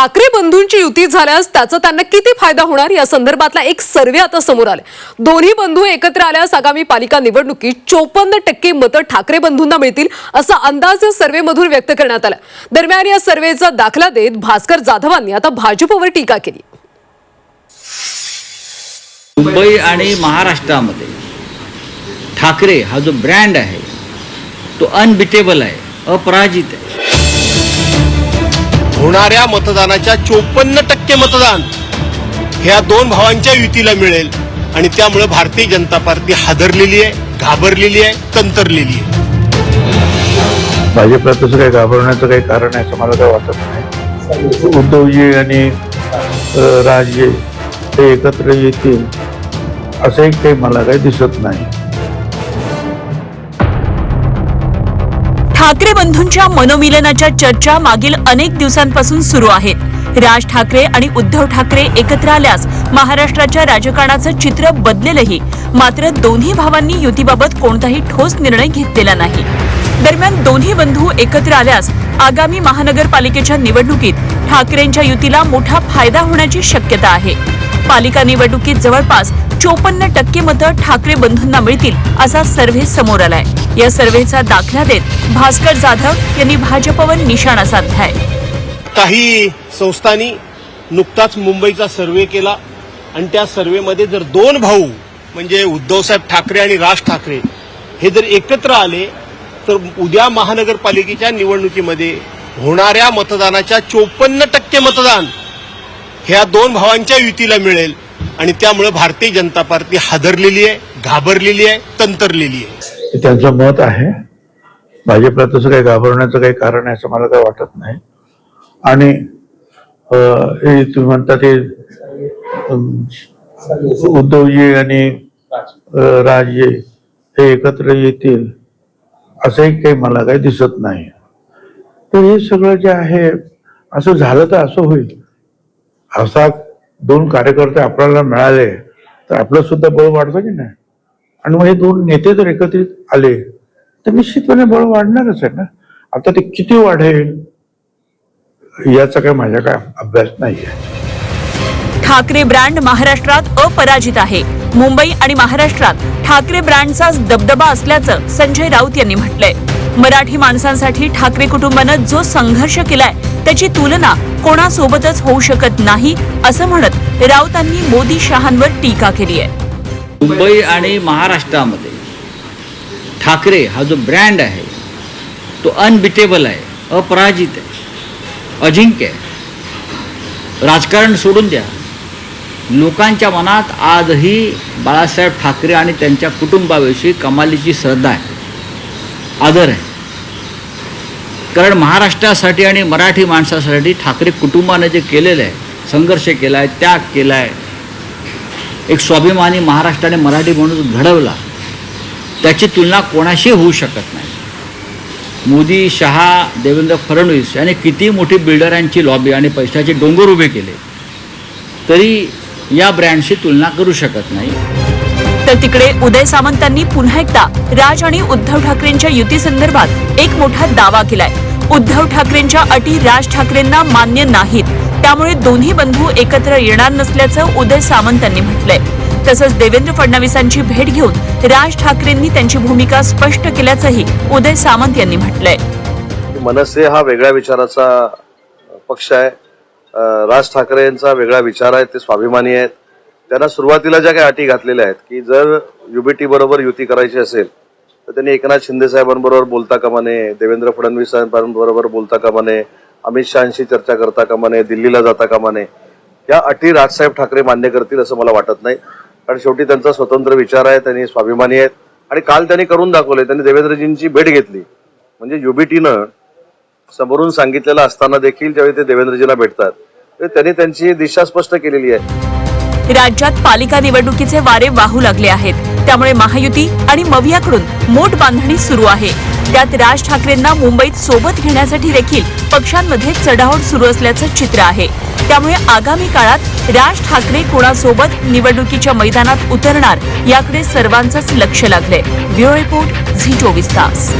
ठाकरे बंधूंची युती झाल्यास त्याचा त्यांना किती फायदा होणार? या संदर्भातला एक सर्वे आता समोर आले दोन्ही बंधू एकत्र आल्यास आगामी पालिका निवडणुकीत चोपन्न टक्के मतं ठाकरे बंधूंना मिळतील असा अंदाज या सर्वेमधून व्यक्त करण्यात आला दरम्यान या सर्वेचा दाखला देत भास्कर जाधवांनी आता भाजपवर टीका केली. मुंबई आणि महाराष्ट्रामध्ये ठाकरे हा जो ब्रँड आहे तो अनबिटेबल आहे अपराजित आहे. होणाऱ्या मतदानाच्या चोपन्न टक्के मतदान ह्या दोन भावांच्या युतीला मिळेल. आणि त्यामुळे भारतीय जनता पार्टी हादरलेली आहे घाबरलेली आहे तंतरलेली आहे. भाजपला तसं काही घाबरण्याचं काही कारण आहे असं मला काही वाटत नाही. उद्धवजी आणि राजे ते एकत्र येतील असंही काही मला काही दिसत नाही. ठाकरे बंधूंच्या मनोमिलनाच्या चर्चा मागील अनेक दिवसांपासून सुरू आहेत. राज ठाकरे आणि उद्धव ठाकरे एकत्र आल्यास महाराष्ट्राच्या राजकारणाचं चित्र बदलेलही. मात्र दोन्ही भावांनी युतीबाबत कोणताही ठोस निर्णय घेतलेला नाही. दरम्यान दोन्ही बंधू एकत्र आल्यास आगामी महानगरपालिकेच्या निवडणुकीत ठाकरेंच्या युतीला मोठा फायदा होण्याची शक्यता आहे. पालिका निवडणुकीत जवळपास चोपन्न टक्के मतं ठाकरे बंधूंना मिळतील असा सर्व्हे समोर आलाय. या सर्व्हेचा दाखला देत भास्कर जाधव यांनी भाजपवर निशाणा साधलाय. काही संस्थांनी नुकताच मुंबईचा सर्वे केला आणि त्या सर्वेमध्ये जर दोन भाऊ म्हणजे उद्धवसाहेब ठाकरे आणि राज ठाकरे हे जर एकत्र आले तर उद्या महानगरपालिकेच्या निवडणुकीमध्ये होणाऱ्या मतदानाच्या चोपन्न टक्के मतदान ह्या दोन भावांच्या युतीला मिळेल. आणि त्यामुळे भारतीय जनता पार्टी हादरलेली आहे घाबरलेली आहे तंतरलेली आहे. त्यांचं मत आहे. भाजपला तसं काही घाबरण्याचं काही कारण आहे असं मला काही वाटत नाही. आणि हे तुम्ही म्हणता ते उद्धवजी आणि राजे हे एकत्र येतील. असंही काही मला काही दिसत नाही. तर हे सगळं जे आहे असं झालं तर असं होईल. असा दोन कार्यकर्ते आपल्याला मिळाले तर आपलं सुद्धा बळ वाढतं की नाही? आणि मग हे दोन नेते जर एकत्रित आले तर निश्चितपणे बळ वाढणारच आहे ना? आता ते किती वाढेल याचा काय माझ्या काय अभ्यास नाही आहे ठाकरे ब्रँड महाराष्ट्रात अपराजित आहे. मुंबई आणि महाराष्ट्रात ठाकरे ब्रँडचाच दबदबा असल्याचं संजय राऊत यांनी म्हटलंय. मराठी माणसांसाठी ठाकरे कुटुंबानं जो संघर्ष केलाय त्याची तुलना कोणासोबतच होऊ शकत नाही असं म्हणत राऊतांनी मोदी शहांवर टीका केली आहे. मुंबई आणि महाराष्ट्रामध्ये ठाकरे हा जो ब्रँड आहे तो अनबिटेबल आहे अपराजित आहे अजिंक्य आहे. राजकारण सोडून द्या. लोकांच्या मनात आजही बाळासाहेब ठाकरे आणि त्यांच्या कुटुंबाविषयी कमालीची श्रद्धा आहे. आदर आहे. कारण महाराष्ट्रासाठी आणि मराठी माणसासाठी ठाकरे कुटुंबानं जे केलेलं आहे संघर्ष केला आहे त्याग केला आहे एक स्वाभिमानी महाराष्ट्राने मराठी माणूस घडवला त्याची तुलना कोणाशी होऊ शकत नाही. मोदी शहा देवेंद्र फडणवीस यांनी किती मोठी बिल्डरांची लॉबी आणि पैशाचे डोंगर उभे केले. तरी या ब्रँडशी तुलना करू शकत नाही. तर तिकडे उदय सामंतांनी पुन्हा एकदा राज आणि उद्धव ठाकरेंच्या युती संदर्भात एक मोठा दावा केलाय. उद्धव ठाकरेंच्या अटी राज ठाकरेंना मान्य नाहीत. त्यामुळे दोन्ही बंधू एकत्र येणार नसल्याचं उदय सामंतांनी म्हटलंय. तसंच देवेंद्र फडणवीसांची भेट घेऊन राज ठाकरेंनी त्यांची भूमिका स्पष्ट केल्याचंही उदय सामंत यांनी म्हटलंय. मनसे हा वेगळ्या विचाराचा पक्ष आहे. राज ठाकरे यांचा वेगळा विचार आहे ते स्वाभिमानी आहेत. त्यांना सुरुवातीला ज्या काही अटी घातलेल्या आहेत की जर युबीटी बरोबर युती करायची असेल तर त्यांनी एकनाथ शिंदे साहेबांबरोबर बोलता कामा नये देवेंद्र फडणवीस साहेबांबरोबर बोलता कामा नये अमित शहाशी चर्चा करता कामा नये दिल्लीला जाता कामा नये या अटी राजसाहेब ठाकरे मान्य करतील असं मला वाटत नाही. कारण शेवटी त्यांचा स्वतंत्र विचार आहे त्यांनी स्वाभिमानी आहेत. आणि काल त्यांनी करून दाखवले त्यांनी देवेंद्रजींची भेट घेतली. म्हणजे युबीटीनं समोरून सांगितलेलं असताना देखील ज्यावेळी ते देवेंद्रजींना भेटतात त्यांनी त्यांची दिशा स्पष्ट केलेली आहे. राज्यात पालिका निवडणुकीचे वारे वाहू लागले आहेत. त्यामुळे महायुती आणि मवियाकडून मोठ बांधणी सुरू आहे. त्यात राज ठाकरेंना मुंबईत सोबत घेण्यासाठी देखील पक्षांमध्ये चढाओढ सुरू असल्याचं चित्र आहे. त्यामुळे आगामी काळात राज ठाकरे कोणासोबत निवडणुकीच्या मैदानात उतरणार याकडे सर्वांचंच लक्ष लागलंय. ब्युरो रिपोर्ट झी चोवीस तास.